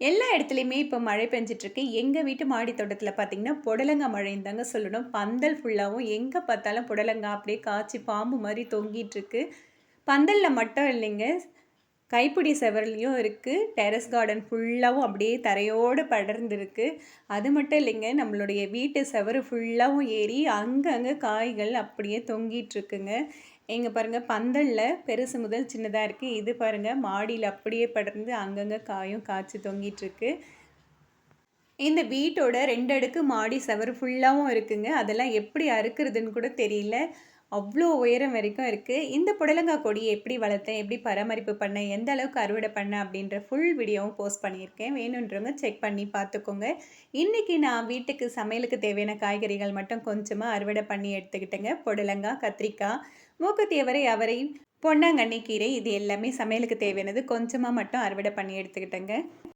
எல்லா இடத்துலையுமே இப்போ மழை பெஞ்சிட்ருக்கு. எங்கள் வீட்டு மாடி தோட்டத்தில் பார்த்தீங்கன்னா புடலங்காய் மழைன்னு தாங்க சொல்லணும். பந்தல் ஃபுல்லாகவும் எங்கே பார்த்தாலும் புடலங்காய் அப்படியே காய்ச்சி பாம்பு மாதிரி தொங்கிட்டுருக்கு பந்தலில் மட்டும் இல்லைங்க. கைப்பிடி செவர்லேயும் இருக்குது டெரஸ் கார்டன் ஃபுல்லாகவும் அப்படியே தரையோடு படர்ந்துருக்கு. அது மட்டும் இல்லைங்க நம்மளுடைய வீட்டு செவரு ஃபுல்லாகவும் ஏறி அங்கங்கே காய்கள் அப்படியே தொங்கிட்டுருக்குங்க. எங்கே இங்கே பாருங்கள் பந்தலில் பெருசு முதல் சின்னதாக இருக்குது இது பாருங்கள் மாடியில் அப்படியே படர்ந்து அங்கங்கே காயும் காய்ச்சி தொங்கிட்டுருக்கு. இந்த வீட்டோட ரெண்டு அடுக்கு மாடி செவர் ஃபுல்லாகவும் இருக்குங்க. அதெல்லாம் எப்படி அறுக்கிறதுன்னு கூட தெரியல. அவ்வளோ உயரம் வரைக்கும் இருக்குது இந்த புடலங்காய் கொடியை எப்படி வளர்த்தேன் எப்படி பராமரிப்பு பண்ணேன் எந்த அளவுக்கு அறுவடை பண்ணேன் அப்படின்ற ஃபுல் வீடியோவும் போஸ்ட் பண்ணியிருக்கேன். வேணுன்றவங்க செக் பண்ணி பார்த்துக்கோங்க. இன்றைக்கி நான் வீட்டுக்கு சமையலுக்கு தேவையான காய்கறிகள் மட்டும் கொஞ்சமாக அறுவடை பண்ணி எடுத்துக்கிட்டேங்க. புடலங்காய் கத்திரிக்காய் மூக்குத்தியவரை அவரை பொன்னாங்கண்ணி கீரை இது எல்லாமே சமையலுக்கு தேவையானது கொஞ்சமாக மட்டும் அறுவடை பண்ணி எடுத்துக்கிட்டேங்க.